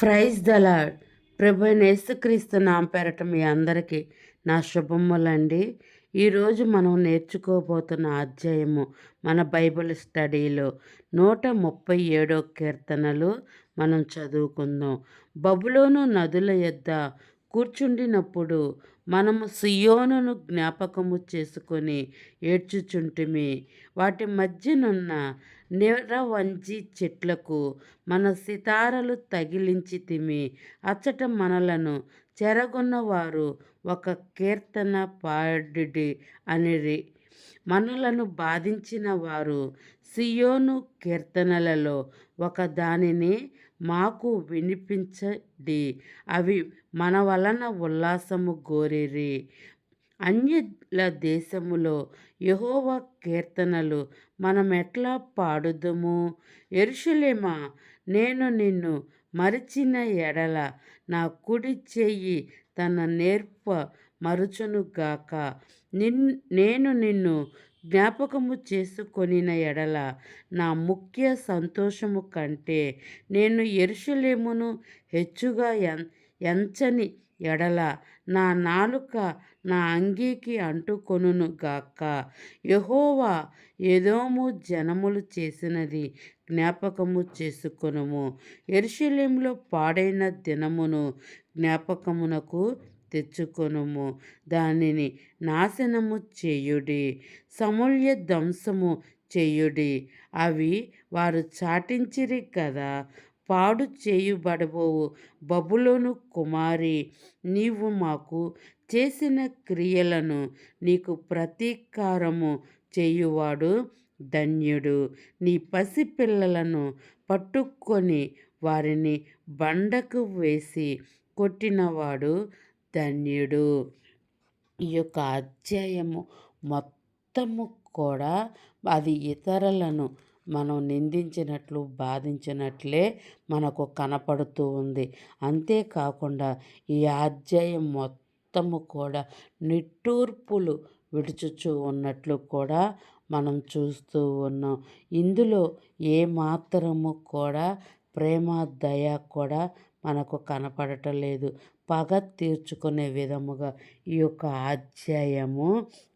Praise the lord ప్రభు అయిన యేసుక్రీస్తు నామ పేరట మీ అందరికీ నా శుభములండి. ఈరోజు మనం నేర్చుకోబోతున్న అధ్యాయము మన బైబిల్ స్టడీలో నూట ముప్పై ఏడో కీర్తనలు మనం చదువుకుందాం. బబులోను నదుల యొద్ద కూర్చుండినప్పుడు మనము సియోనును జ్ఞాపకము చేసుకొని ఏడ్చుచుంటిమి. వాటి మధ్యనున్న నిరవంజి చెట్లకు మన సితారలు తగిలించి తిమి అచ్చట మనలను చెరగొన్నవారు ఒక కీర్తన పాడిడి అనిరి. మనలను బాధించిన వారు సియోను కీర్తనలలో ఒక దానిని మాకు వినిపించడి. అవి మన వలన ఉల్లాసము గోరేరి. అన్యుల దేశములో యహోవ కీర్తనలు మనం ఎట్లా పాడుదుము? ఎరుషులేమా నేను నిన్ను మరిచిన ఎడల నా కుడి చెయ్యి తన నేర్ప మరుచునుగాక. నిన్ నేను నిన్ను జ్ఞాపకము చేసుకొనిన ఎడల నా ముఖ్య సంతోషము కంటే నేను ఎరుషులేమును హెచ్చుగా ఎంచని ఎడల నా నాలుక నా అంగీకి అంటుకొనును గాక. యహోవా ఏదోము జనములు చేసినది జ్ఞాపకము చేసుకొనుము. ఎరుషలేములో పాడైన దినమును జ్ఞాపకమునకు తెచ్చుకొనుము. దానిని నాశనము చేయుడి సమూల్య ధ్వంసము చేయుడి. అవి వారు చాటించిరి కదా పాడు చేయుబడబోవు బబులోను కుమారి నీవు మాకు చేసిన క్రియలను నీకు ప్రతీకారము చేయువాడు ధన్యుడు. నీ పసిపిల్లలను పట్టుకొని వారిని బండకు వేసి కొట్టినవాడు ధన్యుడు ఈ యొక్క అధ్యాయము మొత్తము కూడా అది ఇతరులను మనం నిందించినట్లు బాధించినట్లే మనకు కనపడుతూ ఉంది. అంతేకాకుండా ఈ అధ్యాయం మొత్తము కూడా నిట్టూర్పులు విడుచుచూ ఉన్నట్లు కూడా మనం చూస్తూ ఉన్నాం. ఇందులో ఏ మాత్రము కూడా ప్రేమ దయ కూడా మనకు కనపడటం లేదు. పగ తీర్చుకునే విధముగా ఈ యొక్క అధ్యాయము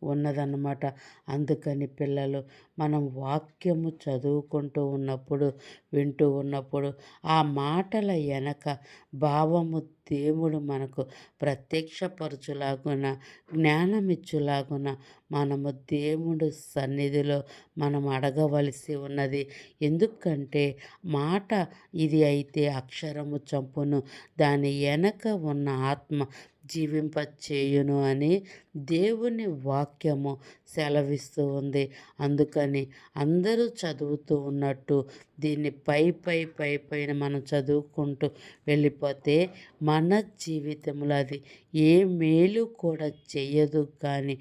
ఉన్నదన్నమాట. అందుకని పిల్లలు మనం వాక్యము చదువుకుంటూ ఉన్నప్పుడు వింటూ ఉన్నప్పుడు ఆ మాటల వెనక భావము దేవుడు మనకు ప్రత్యక్షపరచులాగున జ్ఞానమిచ్చులాగున మనము దేవుడు సన్నిధిలో మనం అడగవలసి ఉన్నది. ఎందుకంటే మాట ఇది అయితే అక్షరము చంపును. దాని వెనక ఉన్న ఆత్మ జీవింపచేయును అని దేవుని వాక్యము సెలవిస్తూ ఉంది. అందుకని అందరూ చదువుతూ ఉన్నట్టు దీన్ని పై పై పై పైన మనం చదువుకుంటూ వెళ్ళిపోతే మన జీవితంలో అది ఏ మేలు కూడా చేయదు. కానీ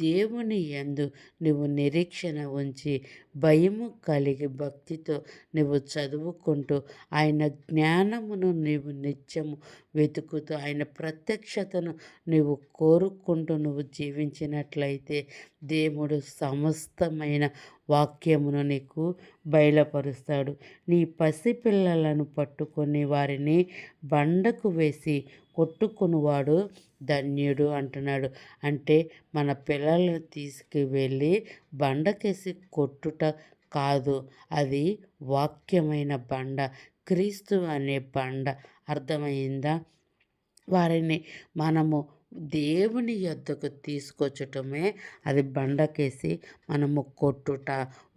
దేవుని ఎందు నువ్వు నిరీక్షణ ఉంచి భయము కలిగి భక్తితో నువ్వు చదువుకుంటూ ఆయన జ్ఞానమును నీవు నిత్యము వెతుకుతూ ఆయన ప్రత్యక్షతను నువ్వు కోరుకుంటూ నువ్వు జీవించినట్లయితే దేవుడు సమస్తమైన వాక్యమును నీకు బయలుపరుస్తాడు. నీ పసిపిల్లలను పట్టుకొని వారిని బండకు వేసి కొట్టుకునివాడు ధన్యుడు అంటున్నాడు. అంటే మన పిల్లలను తీసుకువెళ్ళి బండకేసి కొట్టుట కాదు అది వాక్యమైన బండ. క్రీస్తు అనే బండ. అర్థమైందా? వారిని మనము దేవుని యొద్దకు తీసుకొచ్చటమే అది బండకేసి మనము కొట్టుట.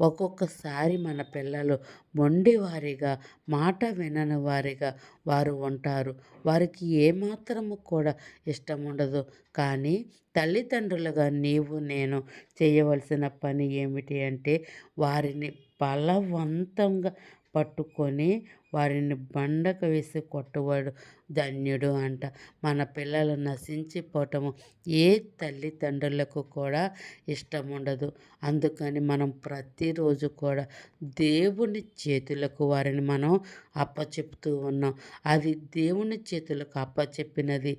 ఒక్కొక్కసారి మన పిల్లలు మొండివారిగా మాట వినని వారిగా వారు ఉంటారు. వారికి ఏమాత్రము కూడా ఇష్టం ఉండదు కానీ తల్లిదండ్రులుగా నీవు నేను చేయవలసిన పని ఏమిటి అంటే వారిని బలవంతంగా పట్టుకొని వారిని బండకు వేసి కొట్టువాడు ధన్యుడు అంట. మన పిల్లలు నశించిపోవటము ఏ తల్లిదండ్రులకు కూడా ఇష్టం ఉండదు అందుకని మనం ప్రతిరోజు కూడా దేవుని చేతులకు వారిని మనం అప్పచెప్తూ ఉన్నాం. అది దేవుని చేతులకు అప్పచెప్పినది.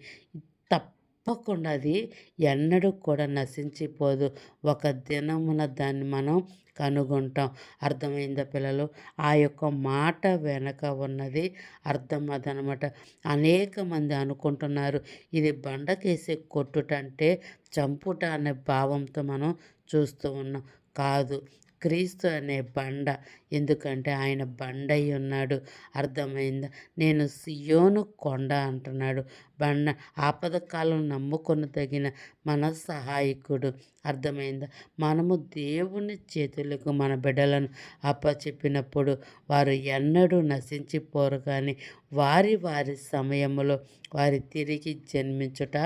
తప్పకుండా అది ఎన్నడూ కూడా నశించిపోదు. ఒక దినమున దాన్ని మనం కనుగొంటాం. అర్థమైందా పిల్లలు? ఆ యొక్క మాట వెనక ఉన్నది అర్థం అదనమాట అనేక మంది అనుకుంటున్నారు ఇది బండకేసి కొట్టుటంటే చంపుట అనే భావంతో మనం చూస్తూ ఉన్నాం. కాదు. క్రీస్తు అనే బండ. ఎందుకంటే ఆయన బండ అయి ఉన్నాడు. అర్థమైందా? నేను సియోను కొండ అంటున్నాడు. బండ ఆపద కాలం నమ్ముకొని తగిన మన సహాయకుడు అర్థమైందా? మనము దేవుని చేతులకు మన బిడ్డలను అప్పచెప్పినప్పుడు వారు ఎన్నడూ నశించిపోరు కానీ వారి వారి సమయంలో వారి తిరిగి జన్మించుట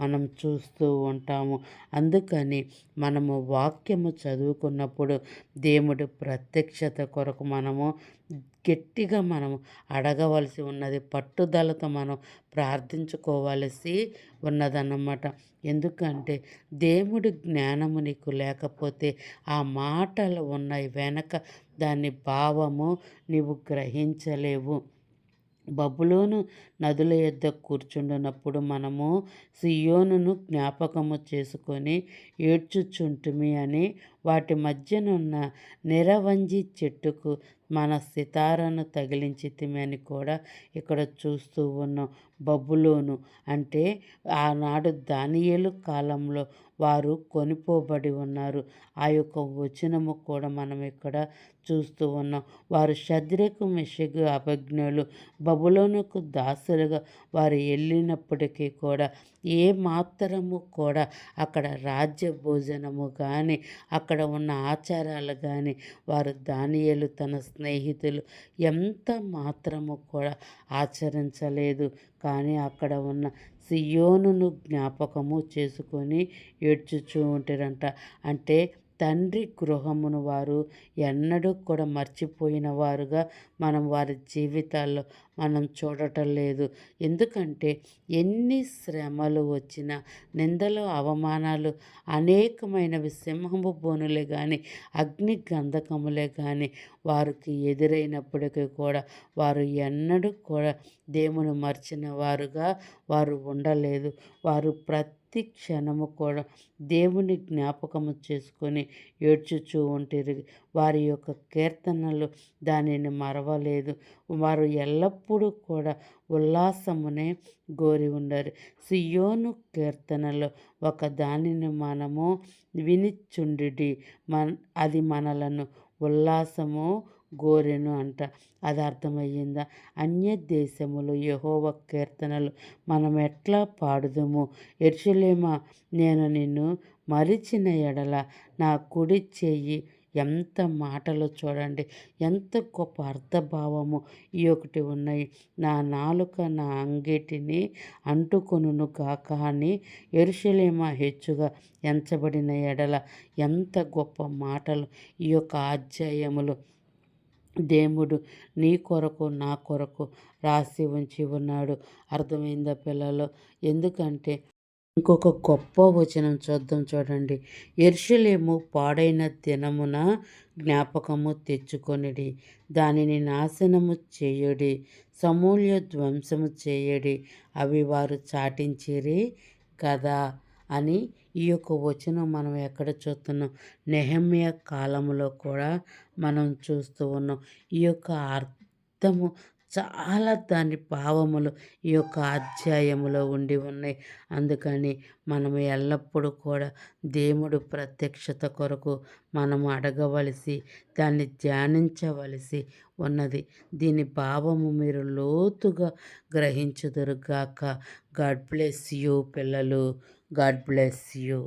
మనం చూస్తూ ఉంటాము. అందుకని మనము వాక్యము చదువు చదువుకున్నప్పుడు దేవుడి ప్రత్యక్షత కొరకు మనము గట్టిగా మనం అడగవలసి ఉన్నది పట్టుదలతో మనం ప్రార్థించుకోవలసి ఉన్నదన్నమాట. ఎందుకంటే దేవుడి జ్ఞానము నీకు లేకపోతే ఆ మాటలు ఉన్నాయి వెనక దాని భావము నీవు గ్రహించలేవు. బబులోను నదుల యొద్ద కూర్చుండునప్పుడు మనము సియోనును జ్ఞాపకము చేసుకొని ఏడ్చుచుంటుమి అని వాటి మధ్యనున్న నిరవంజి చెట్టుకు మన సితారను తగిలించితిమి అని కూడా ఇక్కడ చూస్తూ ఉన్నాం. బబులోను అంటే ఆనాడు దానియేలు కాలంలో వారు కొనిపోబడి ఉన్నారు. ఆ యొక్క వచనము కూడా మనం ఇక్కడ చూస్తూ ఉన్నాం. వారు శద్రకు మెషగు అభిజ్ఞలు బబులోనుకు దాసులుగా వారు వెళ్ళినప్పటికీ కూడా ఏ మాత్రము కూడా అక్కడ రాజ్య భోజనము కానీ అక్కడ ఉన్న ఆచారాలు కానీ వారు దానియలు తన స్నేహితులు. ఎంత మాత్రము కూడా ఆచరించలేదు. కానీ అక్కడ ఉన్న సియోనును జ్ఞాపకము చేసుకొని ఏడ్చుచూ ఉంటారంట. అంటే తండ్రి గృహమును వారు ఎన్నడూ కూడా మర్చిపోయిన వారుగా మనం వారి జీవితాల్లో మనం చూడటం లేదు. ఎందుకంటే ఎన్ని శ్రమలు వచ్చినా నిందలు అవమానాలు అనేకమైనవి సింహము బోనులే కానీ అగ్ని గంధకములే కానీ వారికి ఎదురైనప్పటికీ కూడా వారు ఎన్నడూ కూడా దేవుని మర్చిన వారుగా వారు ఉండలేదు. వారు ప్రతి ప్రతి క్షణము కూడా దేవుని జ్ఞాపకము చేసుకొని ఏడ్చుచూ ఉంటారు. వారి యొక్క కీర్తనలు దానిని మరవలేదు. వారు ఎల్లప్పుడూ కూడా ఉల్లాసమునే గోరి ఉండరు. సియోను కీర్తనలో ఒక దానిని మనము వినిచుండి మన అది మనలను ఉల్లాసము గోరెను అంట. అది అర్థమయ్యిందా? అన్య దేశములు యహోవ కీర్తనలు మనం ఎట్లా పాడుదము? ఎర్షలేమా నేను నిన్ను మరిచిన ఎడల నా కుడి చెయ్యి ఎంత మాటలు చూడండి. ఎంత గొప్ప అర్థభావము ఈ ఒకటి ఉన్నాయి. నా నాలుక నా అంగిటిని అంటుకొనును కాక అని ఎరుషలేమ హెచ్చుగా ఎంచబడిన ఎడల ఎంత గొప్ప మాటలు ఈ యొక్క అధ్యాయములు. దేవుడు నీ కొరకు నా కొరకు రాసి ఉంచి ఉన్నాడు. అర్థమైందా పిల్లలు? ఎందుకంటే ఇంకొక గొప్ప వచనం చూద్దాం చూడండి. ఎర్షలేము పాడైన దినమున జ్ఞాపకము తెచ్చుకొనిడి దానిని నాశనము చేయుడి సమూల్య ధ్వంసము చేయడి అవి వారు చాటించిరి కదా? అని ఈ యొక్క వచనం మనం ఎక్కడ చూస్తున్నాం? నెహమ్య కాలంలో కూడా మనం చూస్తూ ఉన్నాం. ఈ యొక్క అర్థము చాలా దాని భావములు ఈ యొక్క అధ్యాయములో ఉండి ఉన్నాయి. అందుకని మనం ఎల్లప్పుడూ కూడా దేవుడు ప్రత్యక్షత కొరకు మనం అడగవలసి దాన్ని ధ్యానించవలసి ఉన్నది. దీని భావము మీరు లోతుగా గ్రహించుదురుగాక గాడ్ బ్లెస్ యూ పిల్లలు. God bless you